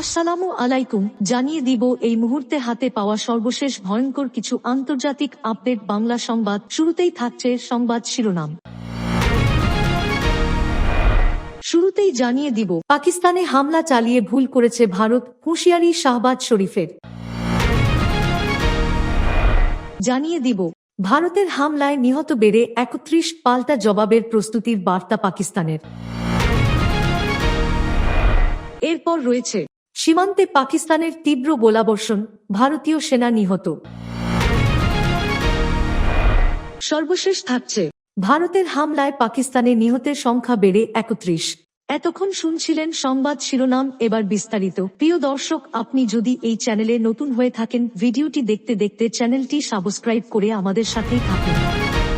আসসালামু আলাইকুম, জানিয়ে দিব এই মুহূর্তে হাতে পাওয়া সর্বশেষ ভয়ঙ্কর কিছু আন্তর্জাতিক আপডেট বাংলা সংবাদ। শুরুতেই থাকছে সংবাদ শিরোনাম। শুরুতেই জানিয়ে দিব, পাকিস্তানে হামলা চালিয়ে ভুল করেছে ভারত, হুঁশিয়ারি শাহবাজ শরীফের। জানিয়ে দিব, ভারতের হামলায় নিহত বেড়ে একত্রিশ পাল্টা জবাবের প্রস্তুতির বার্তা পাকিস্তানের। এরপর রয়েছে সীমান্তে পাকিস্তানের তীব্র গোলাবর্ষণ ভারতীয় সেনা নিহত। সর্বশেষ থাকছে। ভারতের হামলায় পাকিস্তানে নিহতের সংখ্যা বেড়ে একত্রিশ। এতক্ষণ শুনছিলেন সংবাদ শিরোনাম এবার বিস্তারিত। প্রিয় দর্শক আপনি যদি এই চ্যানেলে নতুন হয়ে থাকেন ভিডিওটি দেখতে দেখতে চ্যানেলটি সাবস্ক্রাইব করে আমাদের সাথেই থাকুন।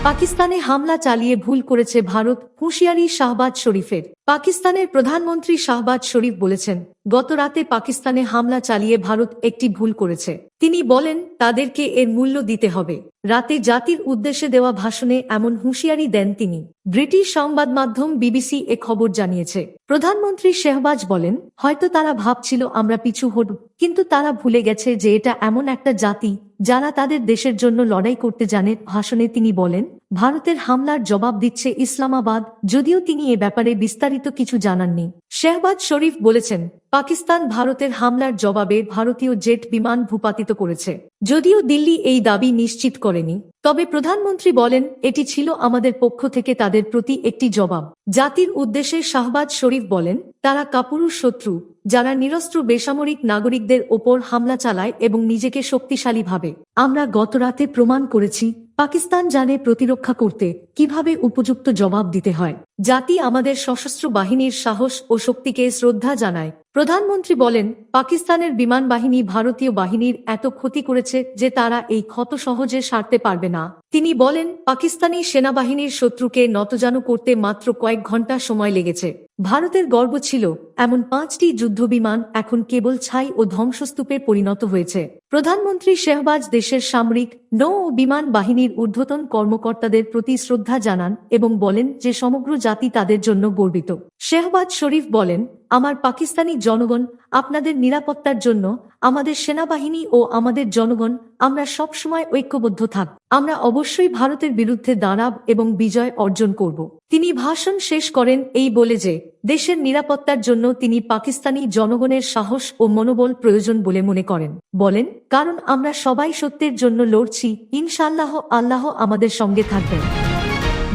পাকিস্তানে হামলা চালিয়ে ভুল করেছে ভারত, হুঁশিয়ারি শাহবাজ শরীফের। পাকিস্তানের প্রধানমন্ত্রী শাহবাজ শরীফ বলেছেন, গত রাতে পাকিস্তানে হামলা চালিয়ে ভারত একটি ভুল করেছে। তিনি বলেন, তাদেরকে এর মূল্য দিতে হবে। রাতে জাতির উদ্দেশ্যে দেওয়া ভাষণে এমন হুঁশিয়ারি দেন তিনি। ব্রিটিশ সংবাদ মাধ্যম বিবিসি এ খবর জানিয়েছে। প্রধানমন্ত্রী শেহবাজ বলেন, হয়তো তারা ভাবছিল আমরা পিছু হট, কিন্তু তারা ভুলে গেছে যে এটা এমন একটা জাতি যারা তাদের দেশের জন্য লড়াই করতে জানে ভাষণে তিনি বলেন ভারতের হামলার জবাব দিচ্ছে ইসলামাবাদ, যদিও তিনি এ ব্যাপারে বিস্তারিত কিছু জানাননি। শেহবাজ শরীফ বলেছেন, পাকিস্তান ভারতের হামলার জবাবে ভারতীয় জেট বিমান ভূপাতিত করেছে, যদিও দিল্লি এই দাবি নিশ্চিত করেনি। তবে প্রধানমন্ত্রী বলেন, এটি ছিল আমাদের পক্ষ থেকে তাদের প্রতি একটি জবাব। জাতির উদ্দেশ্যে শাহবাজ শরীফ বলেন, তারা কাপুরুষ শত্রু, যারা নিরস্ত্র বেসামরিক নাগরিকদের ওপর হামলা চালায় এবং নিজেকে শক্তিশালী ভাবে। আমরা গতরাতে প্রমাণ করেছি পাকিস্তান জানে প্রতিরক্ষা করতে কীভাবে উপযুক্ত জবাব দিতে হয়। জাতি আমাদের সশস্ত্র বাহিনীর সাহস ও শক্তিকে শ্রদ্ধা জানায়। প্রধানমন্ত্রী বলেন, পাকিস্তানের বিমান বাহিনী ভারতীয় বাহিনীর এত ক্ষতি করেছে যে তারা এই ক্ষত সহজে সারতে পারবে না। তিনি বলেন, পাকিস্তানি সেনাবাহিনীর শত্রুকে নতজানু করতে মাত্র কয়েক ঘণ্টা সময় লেগেছে। ভারতের গর্ব ছিল, এমন পাঁচটি যুদ্ধবিমান এখন কেবল ছাই ও ধ্বংসস্তূপে পরিণত হয়েছে। প্রধানমন্ত্রী শেহবাজ দেশের সামরিক, নৌ ও বিমান বাহিনীর ঊর্ধ্বতন কর্মকর্তাদের প্রতি শ্রদ্ধা জানান এবং বলেন যে সমগ্র জাতি তাদের জন্য গর্বিত। শেহবাজ শরীফ বলেন, আমার পাকিস্তানি জনগণ আপনাদের নিরাপত্তার জন্য, আমাদের সেনাবাহিনী ও আমাদের জনগণ, আমরা সবসময় ঐক্যবদ্ধ থাক। আমরা অবশ্যই ভারতের বিরুদ্ধে দাঁড়াব এবং বিজয় অর্জন করব। তিনি ভাষণ শেষ করেন এই বলে যে, দেশের নিরাপত্তার জন্য তিনি পাকিস্তানি জনগণের সাহস ও মনোবল প্রয়োজন বলে মনে করেন। বলেন, কারণ আমরা সবাই সত্যের জন্য লড়ছি। ইনশাল্লাহ আল্লাহ আমাদের সঙ্গে থাকবেন।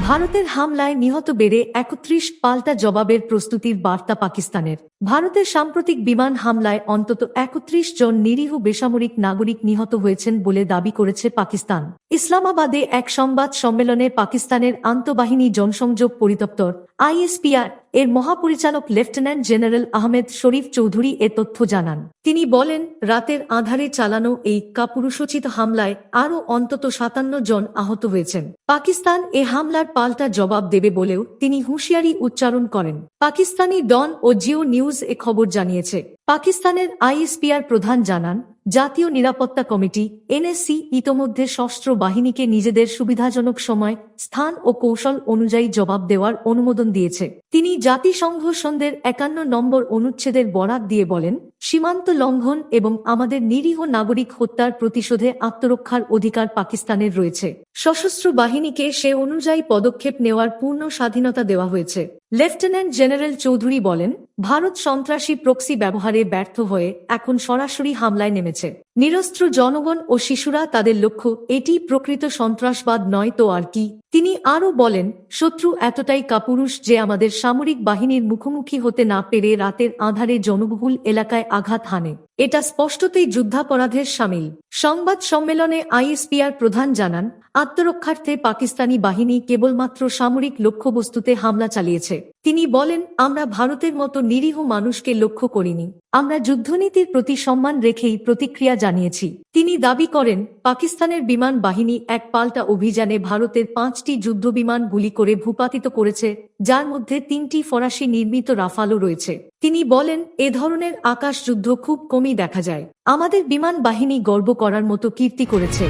ভারতের হামলায় নিহত বেড়ে একত্রিশ পাল্টা জবাবের প্রস্তুতির বার্তা পাকিস্তানের। ভারতের সাম্প্রতিক বিমান হামলায় অন্তত একত্রিশ জন নিরীহ বেসামরিক নাগরিক নিহত হয়েছেন বলে দাবি করেছে পাকিস্তান। ইসলামাবাদে এক সংবাদ সম্মেলনে পাকিস্তানের আন্তঃবাহিনী জনসংযোগ পরিদপ্তর, আইএসপিআর এর মহাপরিচালক লেফটেন্যান্ট জেনারেল আহমেদ শরীফ চৌধুরী এ তথ্য জানান। তিনি বলেন, রাতের আধারে চালানো এই কাপুরুষোচিত হামলায় আরও অন্তত সাতান্ন জন আহত হয়েছেন। পাকিস্তান এ হামলার পাল্টা জবাব দেবে বলেও তিনি হুঁশিয়ারি উচ্চারণ করেন। পাকিস্তানি ডন ও জিও নিউজ এ খবর জানিয়েছে। পাকিস্তানের আইএসপিআর প্রধান জানান জাতীয় নিরাপত্তা কমিটি, এনএসসি, ইতোমধ্যে সশস্ত্র বাহিনীকে নিজেদের সুবিধাজনক সময়, স্থান ও কৌশল অনুযায়ী জবাব দেওয়ার অনুমোদন দিয়েছে। তিনি জাতিসংঘ সন্ধ্যের একান্ন নম্বর অনুচ্ছেদের বরাত দিয়ে বলেন সীমান্ত লঙ্ঘন এবং আমাদের নিরীহ নাগরিক হত্যার প্রতিশোধে আত্মরক্ষার অধিকার পাকিস্তানের রয়েছে। সশস্ত্র বাহিনীকে সে অনুযায়ী পদক্ষেপ নেওয়ার পূর্ণ স্বাধীনতা দেওয়া হয়েছে। লেফটেন্যান্ট জেনারেল চৌধুরী বলেন, ভারত সন্ত্রাসী প্রক্সি ব্যবহারে ব্যর্থ হয়ে এখন সরাসরি হামলায় নেমেছে। নিরস্ত্র জনগণ ও শিশুরা তাদের লক্ষ্য, এটি প্রকৃত সন্ত্রাসবাদ নয় তো আর কি? তিনি আরও বলেন, শত্রু এতটাই কাপুরুষ যে আমাদের সামরিক বাহিনীর মুখোমুখি হতে না পেরে রাতের আধারে জনবহুল এলাকায় আঘাত হানে। এটা স্পষ্টতই যুদ্ধাপরাধের সামিল। সংবাদ সম্মেলনে আইএসপিআর প্রধান জানান, আত্মরক্ষার্থে পাকিস্তানি বাহিনী কেবলমাত্র সামরিক লক্ষ্যবস্তুতে হামলা চালিয়েছে। তিনি বলেন, আমরা ভারতের মতো নিরীহ মানুষকে লক্ষ্য করিনি। আমরা যুদ্ধনীতির প্রতি সম্মান রেখেই প্রতিক্রিয়া জানিয়েছি। তিনি দাবি করেন, পাকিস্তানের বিমান বাহিনী এক পাল্টা অভিযানে ভারতের পাঁচটি যুদ্ধবিমান গুলি করে ভূপাতিত করেছে। যার মধ্যে তিনটি ফরাসি নির্মিত রাফালও রয়েছে। তিনি বলেন, এ ধরনের আকাশ যুদ্ধ খুব কমই দেখা যায়। আমাদের বিমান বাহিনী গর্ব করার মতো কীর্তি করেছে।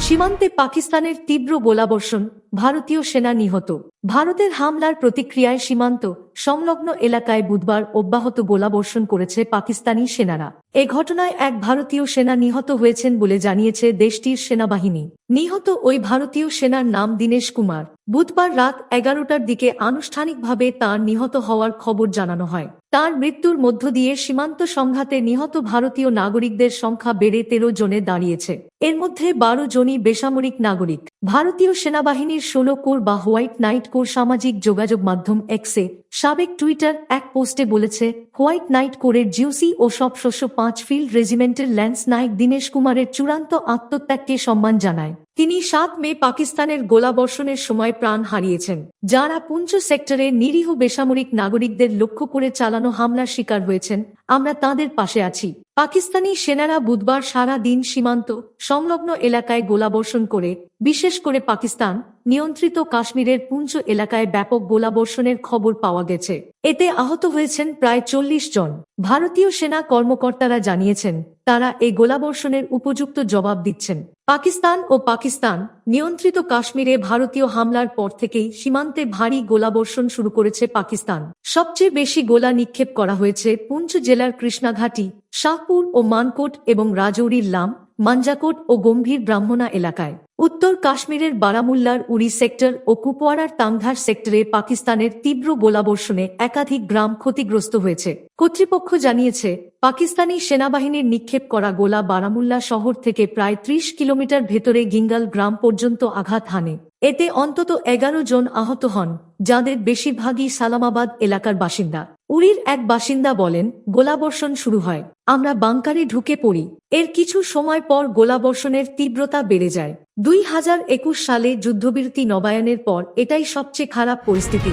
সীমান্তে পাকিস্তানের তীব্র গোলাবর্ষণ ভারতীয় সেনা নিহত। ভারতের হামলার প্রতিক্রিয়ায় সীমান্ত, সংলগ্ন এলাকায় বুধবার অব্যাহত গোলাবর্ষণ করেছে পাকিস্তানি সেনারা। এ ঘটনায় এক ভারতীয় সেনা নিহত হয়েছেন বলে জানিয়েছে দেশটির সেনাবাহিনী। নিহত ওই ভারতীয় সেনার নাম দীনেশ কুমার। বুধবার রাত এগারোটার দিকে আনুষ্ঠানিকভাবে তার নিহত হওয়ার খবর জানানো হয়। তার মৃত্যুর মধ্য দিয়ে সীমান্ত সংঘাতে নিহত ভারতীয় নাগরিকদের সংখ্যা বেড়ে তেরো জনে দাঁড়িয়েছে। এর মধ্যে বারো জনই বেসামরিক নাগরিক। ভারতীয় সেনাবাহিনীর ষোলো কোর বা হোয়াইট নাইট কোর সামাজিক যোগাযোগ মাধ্যম এক্সে সাবেক টুইটার এক পোস্টে বলেছে, হোয়াইট নাইট কোরের জিউসি ও সব শস্য পাঁচ ফিল্ড রেজিমেন্টের ল্যান্স নায়ক দীনেশ কুমারের চূড়ান্ত আত্মত্যাগকে সম্মান জানায়। তিনি সাত মে পাকিস্তানের গোলাবর্ষণের সময় প্রাণ হারিয়েছেন, যারা পুঞ্চ সেক্টরে নিরীহ বেসামরিক নাগরিকদের লক্ষ্য করে চালানো হামলার শিকার হয়েছেন, আমরা তাদের পাশে আছি। পাকিস্তানি সেনারা বুধবার সারা দিন সীমান্ত, সংলগ্ন এলাকায় গোলাবর্ষণ করে, বিশেষ করে পাকিস্তান নিয়ন্ত্রিত কাশ্মীরের পুঞ্চ এলাকায় ব্যাপক গোলাবর্ষণের খবর পাওয়া গেছে। এতে আহত হয়েছেন প্রায় চল্লিশ জন। ভারতীয় সেনা কর্মকর্তারা জানিয়েছেন, তারা এই গোলাবর্ষণের উপযুক্ত জবাব দিচ্ছেন। পাকিস্তান ও পাকিস্তান নিয়ন্ত্রিত কাশ্মীরে ভারতীয় হামলার পর থেকেই সীমান্তে ভারী গোলাবর্ষণ শুরু করেছে পাকিস্তান। সবচেয়ে বেশি গোলা নিক্ষেপ করা হয়েছে পুঞ্চ জেলার কৃষ্ণাঘাটি, শাহপুর ও মানকোট এবং রাজৌরির লাম, মাঞ্জাকোট ও গম্ভীর ব্রাহ্মণা এলাকায়। উত্তর কাশ্মীরের বারামুল্লার উড়ি সেক্টর ও কুপওয়ারার তাংধার সেক্টরে পাকিস্তানের তীব্র গোলাবর্ষণে একাধিক গ্রাম ক্ষতিগ্রস্ত হয়েছে। কর্তৃপক্ষ জানিয়েছে পাকিস্তানি সেনাবাহিনীর নিক্ষেপ করা গোলা বারামুল্লা শহর থেকে প্রায় ত্রিশ কিলোমিটার ভেতরে গিঙ্গাল গ্রাম পর্যন্ত আঘাত হানে। এতে অন্তত এগারো জন আহত হন, যাদের বেশিরভাগই সালামাবাদ এলাকার বাসিন্দা। উড়ির এক বাসিন্দা বলেন, গোলাবর্ষণ শুরু হয়, আমরা বাংকারে ঢুকে পড়ি। এর কিছু সময় পর গোলাবর্ষণের তীব্রতা বেড়ে যায়। দুই হাজার একুশ সালে যুদ্ধবিরতি নবায়নের পর এটাই সবচেয়ে খারাপ পরিস্থিতি।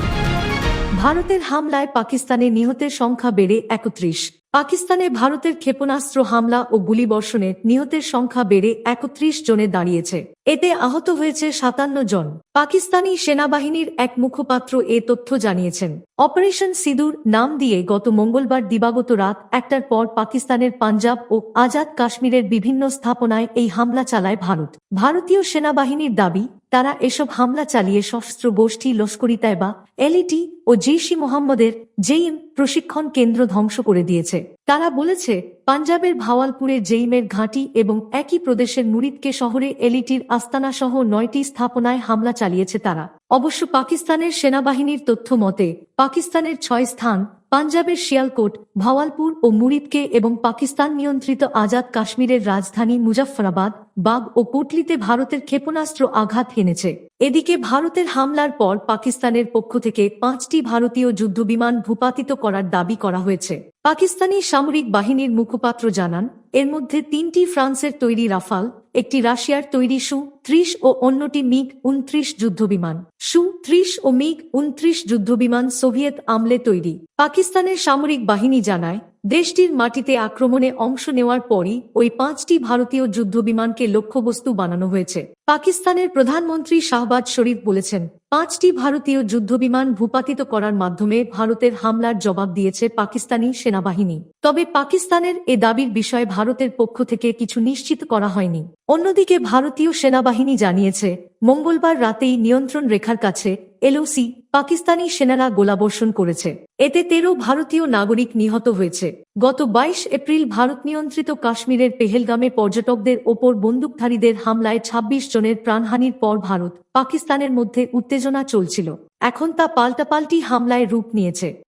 ভারতের হামলায় পাকিস্তানে নিহতের সংখ্যা বেড়ে একত্রিশ। পাকিস্তানে ভারতের ক্ষেপণাস্ত্র হামলা ও গুলিবর্ষণে নিহতের সংখ্যা বেড়ে একত্রিশ জনে দাঁড়িয়েছে। এতে আহত হয়েছে সাতান্ন জন। পাকিস্তানি সেনাবাহিনীর এক মুখপাত্র এ তথ্য জানিয়েছেন। অপারেশন সিঁদুর নাম দিয়ে গত মঙ্গলবার দিবাগত রাত একটার পর পাকিস্তানের পাঞ্জাব ও আজাদ কাশ্মীরের বিভিন্ন স্থাপনায় এই হামলা চালায় ভারত। ভারতীয় সেনাবাহিনীর দাবি তারা এসব হামলা চালিয়ে সশস্ত্র গোষ্ঠী লস্করি তাইবা এলইটি ও জেইশি মোহাম্মদের জেইম প্রশিক্ষণ কেন্দ্র ধ্বংস করে দিয়েছে। তারা বলেছে, পাঞ্জাবের ভাওয়ালপুরে জেইমের ঘাঁটি এবং একই প্রদেশের মুরিদকে শহরে এলিটির আস্তানা সহ নয়টি স্থাপনায় হামলা চালিয়েছে তারা। অবশ্য পাকিস্তানের সেনাবাহিনীর তথ্য মতে, পাকিস্তানের ছয় স্থান পাঞ্জাবের শিয়ালকোট, ভাওয়ালপুর ও মুরিদকে এবং পাকিস্তান নিয়ন্ত্রিত আজাদ কাশ্মীরের রাজধানী মুজাফফরাবাদ বাগ ও কোটলিতে ভারতের ক্ষেপণাস্ত্র আঘাত হেনেছে। এদিকে ভারতের হামলার পর পাকিস্তানের পক্ষ থেকে পাঁচটি ভারতীয় যুদ্ধবিমান ভূপাতিত করার দাবি করা হয়েছে। পাকিস্তানি সামরিক বাহিনীর মুখপাত্র জানান, এর মধ্যে তিনটি ফ্রান্সের তৈরি রাফাল একটি রাশিয়ার তৈরি সু, ত্রিশ ও অন্যটি মিগ উনত্রিশ যুদ্ধবিমান। সু, ত্রিশ ও মিগ উনত্রিশ যুদ্ধবিমান সোভিয়েত আমলে তৈরি। পাকিস্তানের সামরিক বাহিনী জানায়, দেশটির মাটিতে আক্রমণে অংশ নেওয়ার পরই ওই পাঁচটি ভারতীয় যুদ্ধবিমানকে লক্ষ্যবস্তু বানানো হয়েছে। পাকিস্তানের প্রধানমন্ত্রী শাহবাজ শরীফ বলেছেন, পাঁচটি ভারতীয় যুদ্ধবিমান ভূপাতিত করার মাধ্যমে ভারতের হামলার জবাব দিয়েছে পাকিস্তানি সেনাবাহিনী। তবে পাকিস্তানের এ দাবির বিষয়ে ভারতের পক্ষ থেকে কিছু নিশ্চিত করা হয়নি। অন্যদিকে ভারতীয় সেনাবাহিনী জানিয়েছে, মঙ্গলবার রাতেই নিয়ন্ত্রণ রেখার কাছে এলওসি পাকিস্তানি সেনারা গোলাবর্ষণ করেছে। এতে তেরো ভারতীয় নাগরিক নিহত হয়েছে। গত বাইশ এপ্রিল ভারত নিয়ন্ত্রিত কাশ্মীরের পেহেলগামে পর্যটকদের ওপর বন্দুকধারীদের হামলায় ২৬ জনের প্রাণহানির পর ভারত পাকিস্তানের মধ্যে উত্তেজনা চলছিল। এখন তা পাল্টাপাল্টি হামলায় রূপ নিয়েছে।